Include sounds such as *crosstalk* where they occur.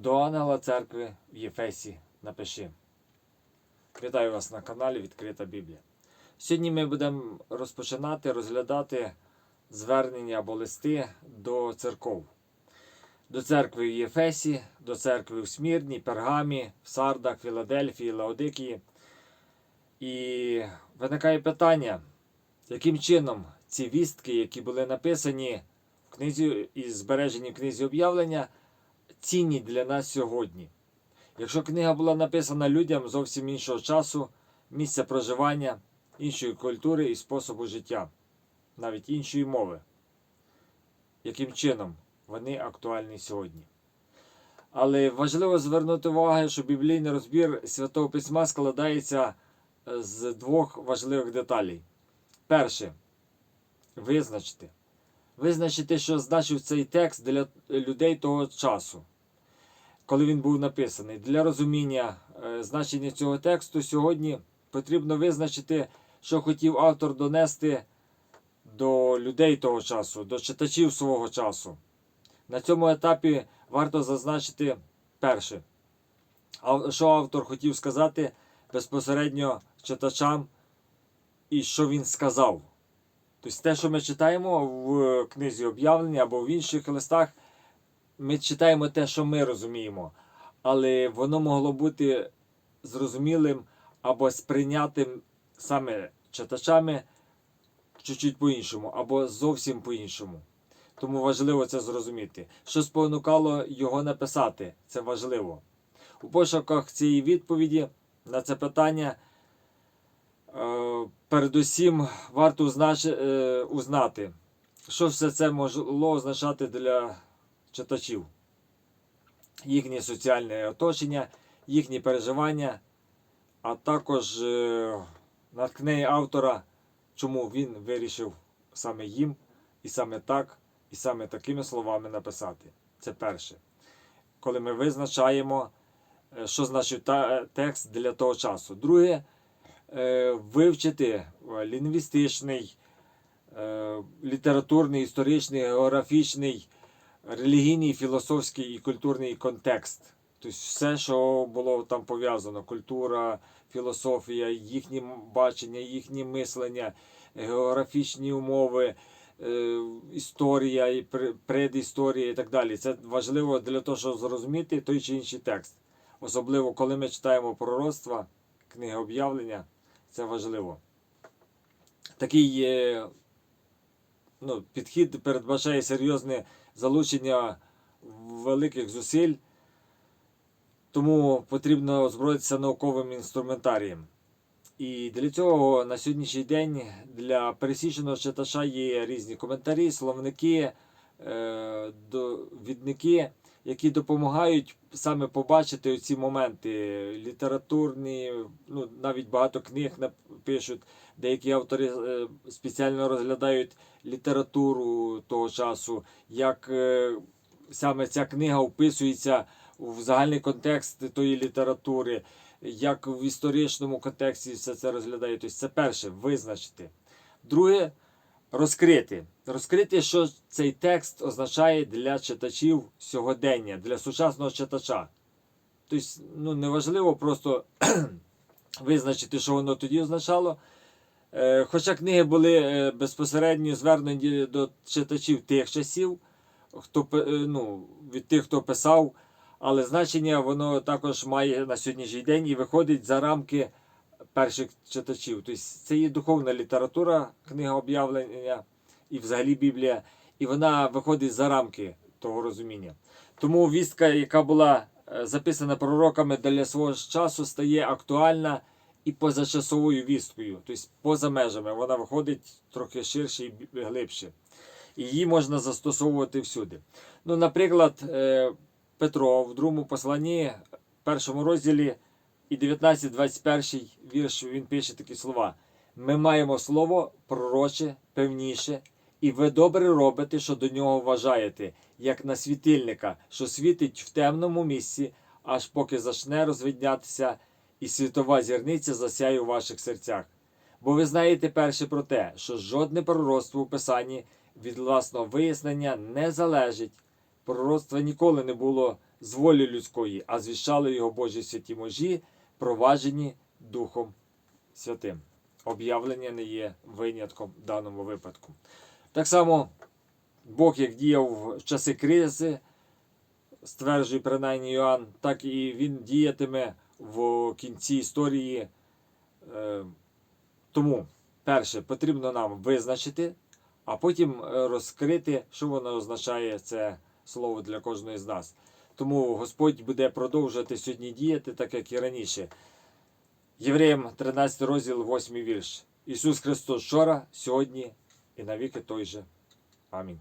До ангела церкви в Єфесі напиши. Вітаю вас на каналі Відкрита Біблія. Сьогодні ми будемо розпочинати розглядати звернення або листи до церков. До церкви в Єфесі, до церкви в Смірні, Пергамі, в Сардах, Філадельфії, Лаодикії. І виникає питання, яким чином ці вістки, які були написані в книзі і збережені в книзі об'явлення, цінні для нас сьогодні. Якщо книга була написана людям зовсім іншого часу, місця проживання, іншої культури і способу життя, навіть іншої мови, яким чином вони актуальні сьогодні. Але важливо звернути увагу, що біблійний розбір Святого Письма складається е, з двох важливих деталей. Перше визначити. Визначити, що значив цей текст для людей того часу, коли він був написаний. Для розуміння е, значення цього тексту сьогодні потрібно визначити, що хотів автор донести до людей того часу, до читачів свого часу. На цьому етапі варто зазначити перше, що автор хотів сказати безпосередньо читачам і що він сказав. Тобто те, що ми читаємо в книзі об'явлення або в інших листах, ми читаємо те, що ми розуміємо, але воно могло бути зрозумілим або сприйнятим саме читачами чуть-чуть по-іншому, або зовсім по-іншому. Тому важливо це зрозуміти. Що спонукало його написати, це важливо. У пошуках цієї відповіді на це питання передусім варто е, узнати, що все це могло означати для читачів, їхнє соціальне оточення, їхні переживання, а також е, автора, чому він вирішив саме їм і саме так, і саме такими словами написати. Це перше. Коли ми визначаємо, е, що значить текст для того часу. Друге, е, вивчити е, лінгвістичний, е, літературний, історичний, географічний, релігійний, філософський і культурний контекст. Тобто все, що було там пов'язано: культура, філософія, їхнє бачення, їхнє мислення, географічні умови, е, історія, і предісторія і так далі. Це важливо для того, щоб зрозуміти той чи інший текст. Особливо, коли ми читаємо пророцтва, книги об'явлення, це важливо. Такий ну, підхід передбачає серйозне залучення великих зусиль, тому потрібно озброїтися науковим інструментарієм. І для цього на сьогоднішній день для пересіченого читача є різні коментарі, словники, е, довідники, які допомагають саме побачити ці моменти літературні, ну, навіть багато книг пишуть, деякі автори е, спеціально розглядають літературу того часу, як е, саме ця книга вписується в загальний контекст тої літератури, як в історичному контексті все це розглядає. Тобто це перше визначити. Друге розкрити. Розкрити, що цей текст означає для читачів сьогодення, для сучасного читача. Тобто, ну, неважливо просто *clears throat* визначити, що воно тоді означало. Е, Хоча книги були е, безпосередньо звернені до читачів тих часів, хто е, ну, від тих, хто писав, але значення воно також має на сьогоднішній день і виходить за рамки перших читачів. Тобто це є духовна література, книга об'явлення і взагалі Біблія, і вона виходить за рамки того розуміння. Тому вістка, яка була е, записана пророками для свого часу, стає актуальна і позачасовою вісткою, тобто поза межами. Вона виходить трохи ширше і глибше. І її можна застосовувати всюди. Ну, наприклад, е, Петро в другому посланні, першому розділі і 19-21 вірш, він пише такі слова. Ми маємо слово пророче, певніше, і ви добре робите, що до нього вважаєте, як на світильника, що світить в темному місці, аж поки зачне розвиднятися, і світова зірниця засяє у ваших серцях. Бо ви знаєте перше про те, що жодне пророцтво у Писанні від власного вияснення не залежить, Пророцтва ніколи не було з волі людської, а звіщали його Божі святі можі, проваджені Духом Святим. Об'явлення не є винятком в даному випадку. Так само Бог, як діяв в часи кризи, стверджує принаймні Йоанн, так і він діятиме в кінці історії. Е, Тому, перше, потрібно нам визначити, а потім розкрити, що воно означає це слово для кожної з нас. Тому Господь буде продовжувати сьогодні діяти, так як і раніше. Євреям 13 розділ, 8 вірш. Ісус Христос вчора, сьогодні і навіки той же. Амінь.